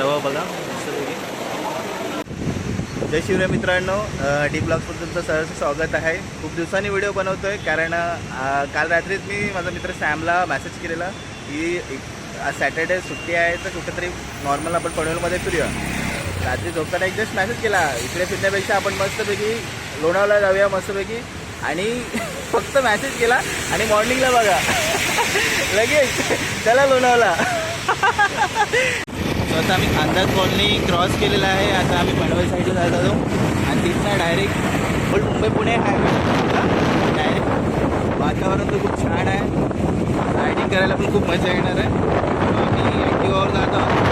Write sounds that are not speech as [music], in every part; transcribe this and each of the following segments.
रवा बघा जय शिवराय मित्रांनो डी ब्लॉगवर तुमचं सहर्ष स्वागत आहे. खूप दिवसांनी व्हिडिओ बनवतो आहे कारण काल रात्रीच मी माझा मित्र सॅमला मेसेज केलेला की एक- आज सॅटर्डे सुट्टी आहे तर कुठेतरी नॉर्मल आपण पनवेलमध्ये फिरूया. रात्री झोपताना एक जस्ट मेसेज केला इकडे फिरण्यापेक्षा आपण मस्तपैकी लोणावला जाऊया मस्तपैकी. आणि [laughs] फक्त मेसेज केला आणि मॉर्निंगला बघा. [laughs] लगेच चला लोणावला [laughs] सो आता आम्ही खानदार कॉलनी क्रॉस केलेला आहे. आता आम्ही पनवेल साईडला जात आलो आणि तिथनं डायरेक्ट पण मुंबई पुणे हायवे डायरेक्ट वातावरण तर खूप छान आहे. रायडिंग करायला पण खूप मजा येणार आहे. आम्ही ॲक्टिवावर जात आहोत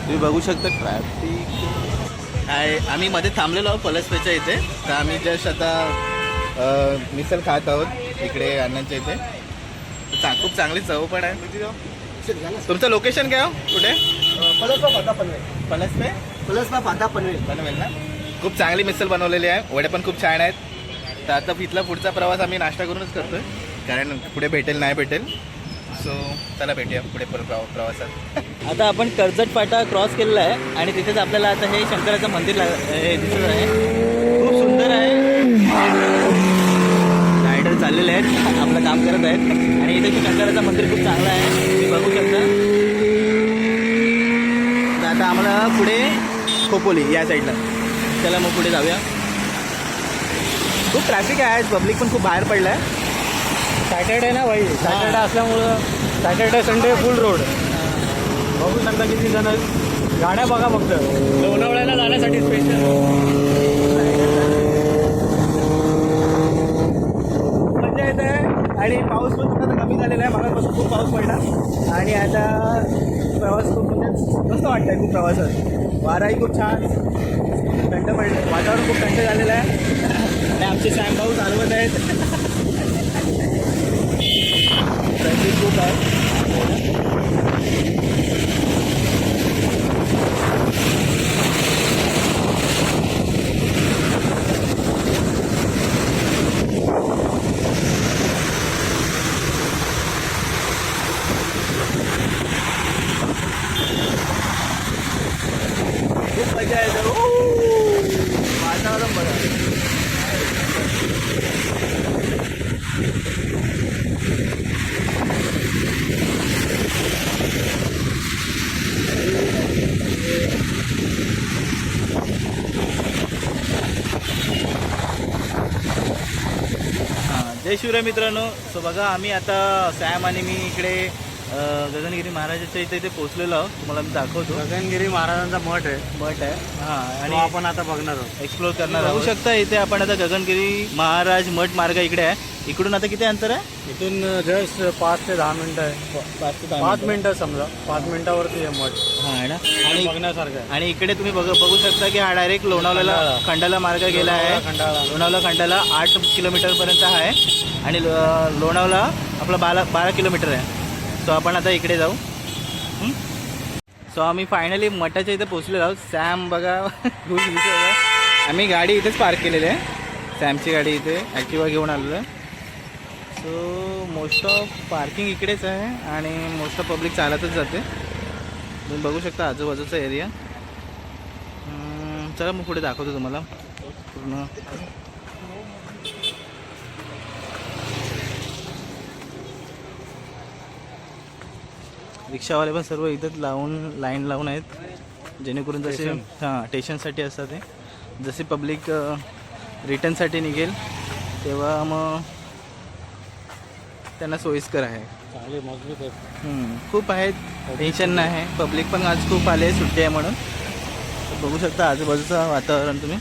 तुम्ही बघू शकता ट्रॅफिक आहे. आम्ही मध्ये थांबलेलो आहोत पलसपेच्या इथे. तर आम्ही जस्ट आता अ, मिसल खात आहोत इकडे अण्णांच्या इथे. चा खूप चांगली चव पण आहे. तुमचं लोकेशन काय हो? कुठे? पलसपा पाता पनवेल. पलसपे पलसपा पाता पनवेल. बनवेल ना? खूप चांगली मिसल बनवलेली आहे. वडे पण खूप छान आहेत. तर आता इथला पुढचा प्रवास आम्ही नाश्ता करूनच करतोय. कारण पुढे भेटेल नाही भेटेल. सो चला भेटूया पुढे प्रवा- प्रवासात. आता आपण कर्जत फाटा क्रॉस केलेला आहे आणि तिथेच आपल्याला आता हे शंकराचं मंदिर लाग- हे दिसत आहे. खूप सुंदर आहे. रायडर चाललेले आहेत. आपलं काम करत आहेत. आणि इथे शंकराचं मंदिर खूप चांगलं आहे. तुम्ही बघू शकता. तर आता आम्हाला पुढे खोपोली या साईडला चला मग पुढे जाऊया. खूप ट्रॅफिक आहे. पब्लिक पण खूप बाहेर पडलं आहे सॅटर्डे ना भाई? सॅटर्डे असल्यामुळं सॅटर्डे संडे फुल रोड बघू शकता किती जण. गाड्या बघा फक्त. लोणावळ्याला जाण्यासाठी स्पेशल मजा येत. आहे आणि पाऊस पण थोडासा कमी झालेला आहे. मागापासून खूप पाऊस पडला. आणि आता प्रवास खूप म्हणजे मस्त वाटतं आहे खूप प्रवासात. वाराही खूप छान. थंड पडलं. वातावरण खूप थंड झालेलं आहे. आणि आमचे सॅम भाऊ चालवत आहेत. ट्रॅफिक खूप आहे खूप मजा येते ओ! वातावरण बघा हां जय शिवराय मित्रांनो. सो बघा आम्ही आता सॅम आणि मी इकडे गगनगिरी महाराजाच्या इथे इथे पोहोचलेलो आहोत. तुम्हाला मी दाखवतो. गगनगिरी महाराजांचा मठ आहे. मठ आहे. हां आणि आणि आपण आता बघणार आहोत. एक्सप्लोर करणार बघू शकता इथे आपण आता गगनगिरी महाराज मठ मार्ग इकडे आहे. इकडून आता किती अंतर आहे? इथून जस्ट पाच ते दहा मिनिटं आहे. पाच ते दहा पाच मिनिटं. मिनिटं समजा. पाच मिनिटावरती आहे मठ. हा आहे ना? आणि आणि बघण्यासारखं आहे. आणि इकडे तुम्ही बघ बघू शकता की हा डायरेक्ट लोणावळ्याला खंडाळा. खंडाला मार्ग गेला आहे. खंडाळा. लोणावळा खंडाला आठ किलोमीटरपर्यंत आहे. आणि लो- लोणावळा आपला बारा बारा किलोमीटर आहे. सो आपण आता इकडे जाऊ. सो आम्ही फायनली मठाच्या इथे पोचलेलो आहोत. सॅम बघा. [laughs] आम्ही गाडी इथेच पार्क केलेली आहे. सॅमची गाडी इथे ॲक्टिवा घेऊन आलेलो आहे. सो मोस्ट ऑफ पार्किंग इकडेच आहे आणि मोस्ट ऑफ पब्लिक चालतच जाते. तुम्ही बघू शकता आजूबाजूचा एरिया चला मग पुढे दाखवतो तुम्हाला. पूर्ण. रिक्षावाले पण सर्व इथंच लावून लाईन लावून आहेत. जेणेकरून जसे. हां स्टेशनसाठी असतात ते. जसे पब्लिक रिटर्नसाठी निघेल तेव्हा मग त्यांना सोयीस्कर आहे. चांगली मजबूत आहे. हम्म, खूप आहेत. टेन्शन नाही. आहे पब्लिक पण आज खूप आले सुट्टी आहे म्हणून. तर बघू शकता आजूबाजूचं वातावरण तुम्ही.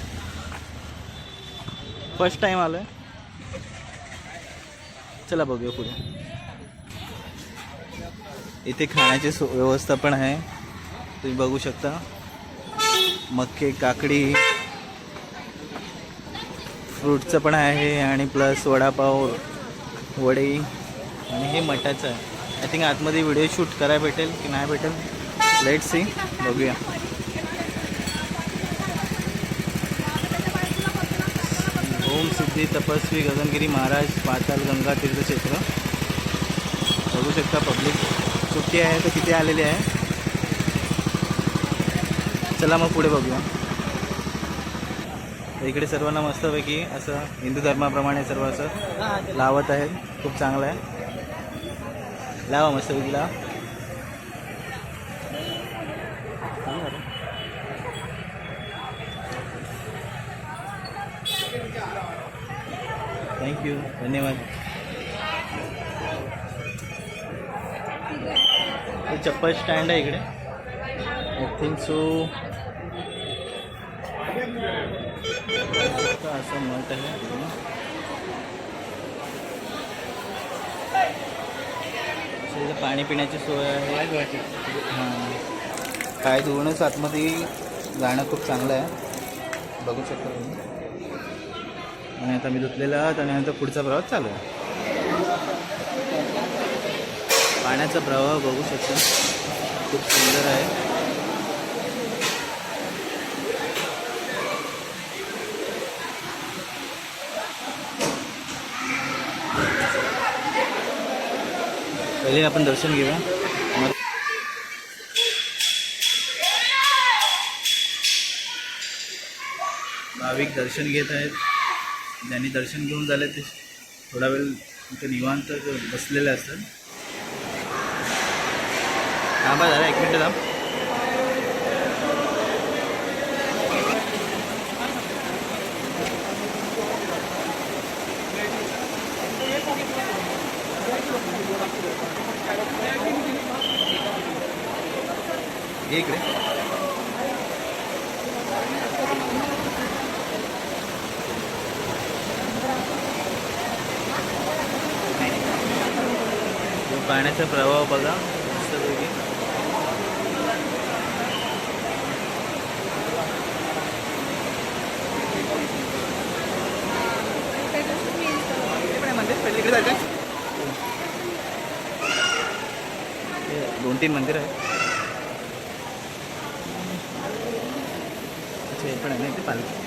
फर्स्ट टाईम आलो आहे चला बघूया पुढे. इथे खाण्याची सो व्यवस्था पण आहे. तुम्ही बघू शकता. मक्के काकडी. फ्रूटचं पण आहे आणि प्लस वडापाव वडे. आणि हे मठाचं आहे. आय थिंक आतमध्ये व्हिडिओ शूट करायला भेटेल की नाही भेटेल. लेट सी बघूया. ओम सिद्धी तपस्वी गगनगिरी महाराज पाताल गंगा तीर्थक्षेत्र बघू शकता पब्लिक सुट्टी आहे तर किती आलेली आहे? चला मग पुढे बघूया. इकडे सर्वांना मस्तपैकी असं हिंदू धर्माप्रमाणे सर्व असं लावत आहेत. खूप चांगलं आहे. लावा मस्तपैकी लावा. थँक्यू धन्यवाद. चप्पल स्टँड आहे इकडे. आय थिंक सो असं म्हणत आहे. इथं पाणी पिण्याची सोय आहे. हां. पाय धुवूनच आतमध्ये जाणं खूप चांगलं आहे. बघू शकता तुम्ही. आणि आता मी धुतलेला आहात आणि नंतर पुढचा प्रवास चालू आहे. पाण्याचा प्रवाह बघू शकता. खूप सुंदर आहे. पहिले आपण दर्शन घेऊया. मग भाविक दर्शन घेत आहेत. ज्यांनी दर्शन घेऊन झाले ते थोडा वेळ इथे निवांत बसलेले असतात. थांबा झाला एक मिनटं थांब. ये इकडे. पाण्याचा प्रवाह बघा मस्तपैकी. दोन तीन मंदिर आहेत. अच्छा हे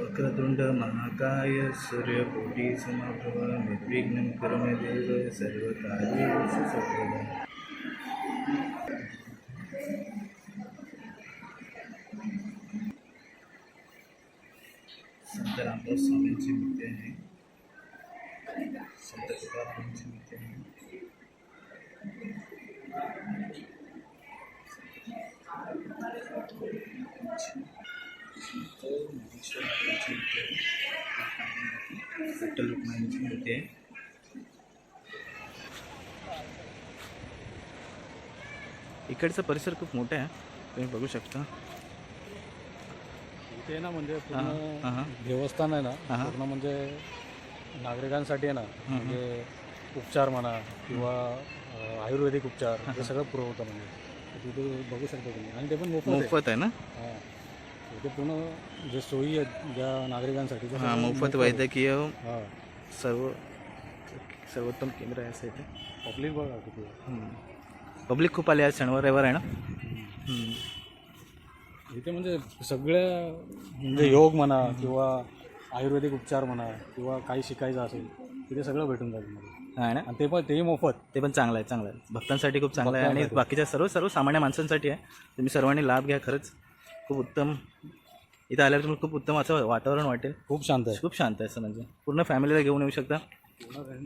वक्रतुंड महाकाय सूर्यकोटी समप्रभ निर्विघ्नं कर्मे देव सर्वकार्येषु सर्वदा संत स्वामींची मूर्ती आहे संत तुकारामांची मूर्ती आहे विठ्ठल रुक्माईंची मूर्ती आहे इकडचा परिसर खूप मोठा आहे तुम्ही बघू शकता. इथे ना म्हणजे पूर्ण देवस्थान आहे ना. पूर्ण म्हणजे नागरिकांसाठी आहे ना म्हणजे उपचार म्हणा किंवा आयुर्वेदिक उपचार हे सगळं पुरवतं म्हणजे. तिथे बघू शकता तुम्ही. आणि ते पण मोफत आहे. मोफत आहे ना? हां. पूर्ण जे सोयी आहेत ज्या नागरिकांसाठी ते हां मोफत. वैद्यकीय हां. सर्व सर्वोत्तम केंद्र आहे असं इथे. पब्लिक बघा किती आहे. पब्लिक खूप आले आज शनिवार रविवार आहे ना. इथे म्हणजे सगळ्या म्हणजे योग म्हणा किंवा आयुर्वेदिक उपचार म्हणा किंवा काही शिकायचं असेल तिथे सगळं भेटून जाईल तुम्हाला हा ना? आणि ते पण तेही मोफत. ते पण चांगलं आहे चांगलं आहे. भक्तांसाठी खूप चांगलं आहे आणि बाकीच्या सर्व सर्व सामान्य माणसांसाठी आहे. तुम्ही सर्वांनी लाभ घ्या खरंच. खूप उत्तम. इथं आल्यावर तुम्हाला खूप उत्तम असं वातावरण वाटेल. खूप शांत आहे. खूप शांत आहे असं म्हणजे. पूर्ण फॅमिलीला घेऊन येऊ शकता.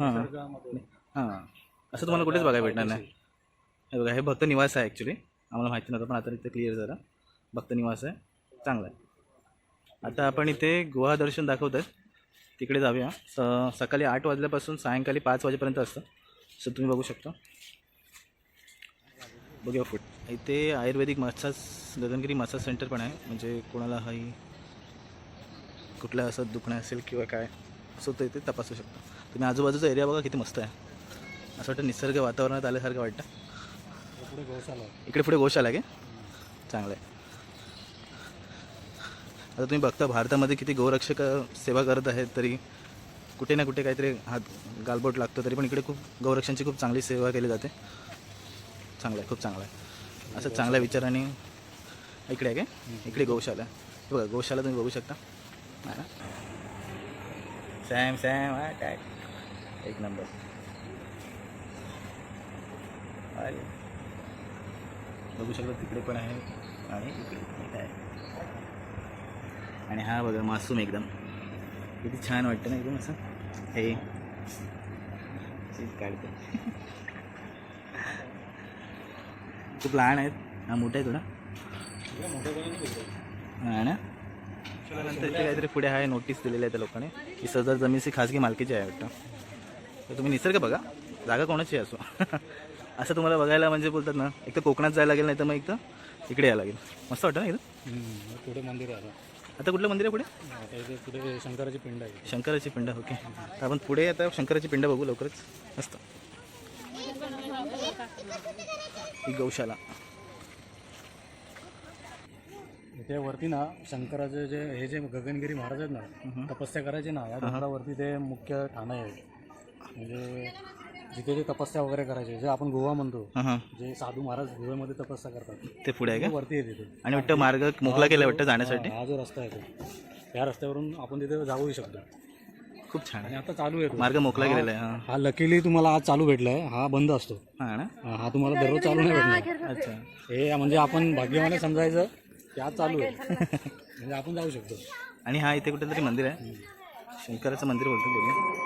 हां. हां. असं तुम्हाला कुठेच बघायला भेटणार नाही. हे बघा हे भक्त निवास आहे ॲक्च्युली आम्हाला माहिती नव्हतं पण आता इथे क्लिअर झालं. भक्त निवास आहे. चांगलं आहे. आता आपण इथे गुहा दर्शन दाखवत आहेत. तिकडे जाऊया. स सकाळी आठ वाजल्यापासून सायंकाळी पाच वाजेपर्यंत असतं. असं तुम्ही बघू शकता. बघूया फूट इथे ayurvedic massage Gagangiri massage centre पण आहे. म्हणजे कोणाला हाही कुठलं असं दुखणं असेल किंवा काय असं तर इथे तपासू शकता. तुम्ही आजूबाजूचा एरिया बघा किती मस्त आहे. असं वाटतं निसर्ग वातावरणात आल्यासारखं वाटतं. पुढे गौशाला आहे. इकडे पुढे गोशाला आहे का? चांगलं आहे. आता तुम्ही बघता भारतामध्ये किती गोरक्षक सेवा करत आहेत तरी कुठे ना कुठे काहीतरी हात गालबोट लागतो तरी पण इकडे खूप गौरक्षांची खूप चांगली सेवा केली जाते. चांगलं आहे खूप चांगलं आहे. असं चांगल्या विचाराने इकडे आहे काय? इकडे गौशाला. आहे हे बघा गौशाला तुम्ही बघू शकता. ना? सॅम सॅम काय? एक नंबर अरे. बघू शकता तिकडे पण आहे आणि इकडे पण आहे. आणि हा बघा मासूम एकदम. किती छान वाटतं ना एकदम असं. हे. काढतो. खूप लहान आहेत. हा मोठा आहे थोडा. हा ना? नंतर इथे काहीतरी पुढे आहे नोटीस दिलेली आहे त्या लोकांनी. की सदर जमीन खाजगी मालकीची आहे वाटतं. तर तुम्ही निसर्ग बघा. जागा कोणाची असो. [laughs] असं तुम्हाला बघायला म्हणजे बोलतात ना एक तर कोकणात जायला लागेल नाही तर मग एक तर इकडे यायला लागेल. मस्त वाटतं ना एकदम पुढे मंदिर आहे. आता. कुठलं मंदिर आहे पुढे? पुढे शंकराची पिंड आहे. शंकराची पिंड ओके. तर आपण पुढे आता शंकराची पिंड बघू लवकरच. मस्त. ही गौशाला. इथे वरती ना शंकराचे जे हे जे गगनगिरी महाराज आहेत ना तपस्या करायचे ना या डोंगरावरती ते मुख्य ठाणं आहे. म्हणजे जिथे ते तपस्या वगैरे करायचे जे आपण गोवा म्हणतो हां जे साधू महाराज गोव्यामध्ये तपस्या करतात ते पुढे आहे का? वरती येते ते आणि वाटतं मार्ग मोकळा केला वाटतं जाण्यासाठी? हा जो रस्ता आहे तो. त्या रस्त्यावरून आपण तिथे जाऊही शकतो. खूप छान आणि आहे आता चालू आहे तो. मार्ग मोकळा केलेला आहे हां. हा लकीली तुम्हाला आज चालू भेटलाय. हा बंद असतो. हां ना? हा हा तुम्हाला दररोज चालू नाही भेटणार. अच्छा. हे म्हणजे आपण भाग्यवाने समजायचं की आज चालू आहे. म्हणजे आपण जाऊ शकतो. आणि हा इथे कुठेतरी मंदिर आहे. शंकराचं मंदिर बोलतो बघूया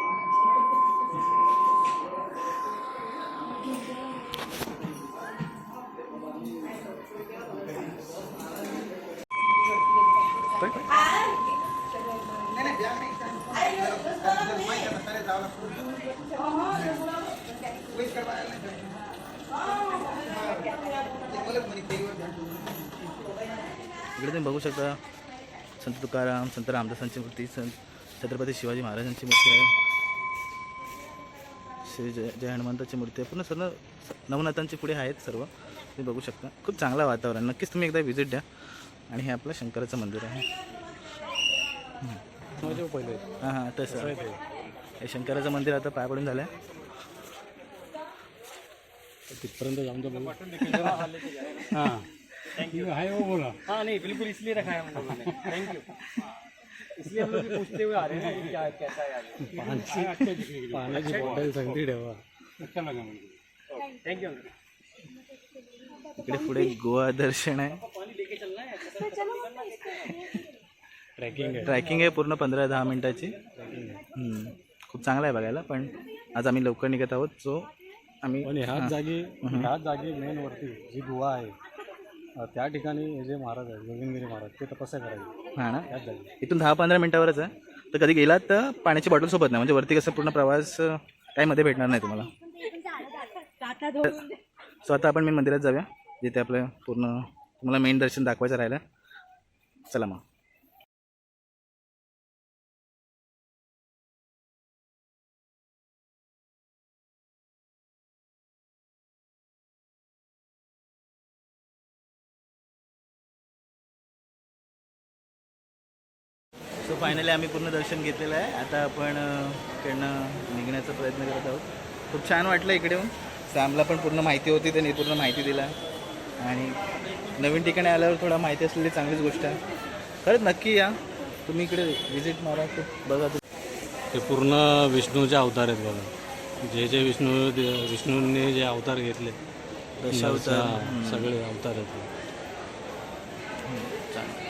इकडे तुम्ही बघू शकता संत तुकाराम संत रामदासांची मूर्ती संत छत्रपती शिवाजी महाराजांची मूर्ती आहे. श्री जय जय हनुमंताची मूर्ती आहे. पूर्ण सर्व नवनाथांची पुढे आहेत सर्व. तुम्ही बघू शकता. खूप चांगलं वातावरण. नक्कीच तुम्ही एकदा व्हिजिट द्या. आणि हे आपलं शंकराचं मंदिर आहे. पहिले हां हां तसं. ते. हे शंकराचं मंदिर आता पाय पडून झालं आहे तिथपर्यंत जाऊन बघू. हां. बोला. हाँ नहीं बिल्कुल इसलिए रखा है हम लोगों ने थैंक यू इसलिए हम लोग भी पूछते हुए आ रहे हैं. ना कि क्या कैसा है आगे पाण्याची पाण्याची बॉटल सगळी ठेवा. थैंक यू इकडे पुढे गोवा दर्शन आहे. ट्रॅकिंग आहे. ट्रॅकिंग आहे पूर्ण पंधरा दहा मिनिटाची. खूप चांगलं आहे बघायला पण आज आम्ही लवकर निघत आहोत सो आम्ही पण ह्याच जागी ह्याच जागी मेन वरती जी गुहा आहे त्या ठिकाणी हे जे महाराज आहेत गगनगिरी महाराज ते तपस्या करायचे हां ना? इथून दहा पंधरा मिनिटावरच आहे. तर कधी गेलात तर पाण्याची बॉटल सोबत नाही म्हणजे वरती कसं पूर्ण प्रवास काही मध्ये भेटणार नाही तुम्हाला. [laughs] सो आता आपण मेन मंदिरात जाऊया. जिथे आपलं पूर्ण तुम्हाला मेन दर्शन दाखवायचं राहिलं. चला मग. सो फायनली आम्ही पूर्ण दर्शन घेतलेलं आहे. आता आपण त्यांना इकडनं निघण्याचा प्रयत्न करत आहोत. खूप छान वाटलं इकडे येऊन. सॅमला पण पूर्ण माहिती होती त्यांनी पूर्ण माहिती दिला. आणि नवीन ठिकाणी आल्यावर थोडा माहिती असलेली चांगलीच गोष्ट आहे. खरंच नक्की या. तुम्ही इकडे व्हिजिट मारा खूप बघा तुम्ही. ते पूर्ण विष्णूचे अवतार आहेत बघा. जे जे विष्णू विष्णूंनी जे अवतार घेतले दशावतार. सगळे अवतार आहेत.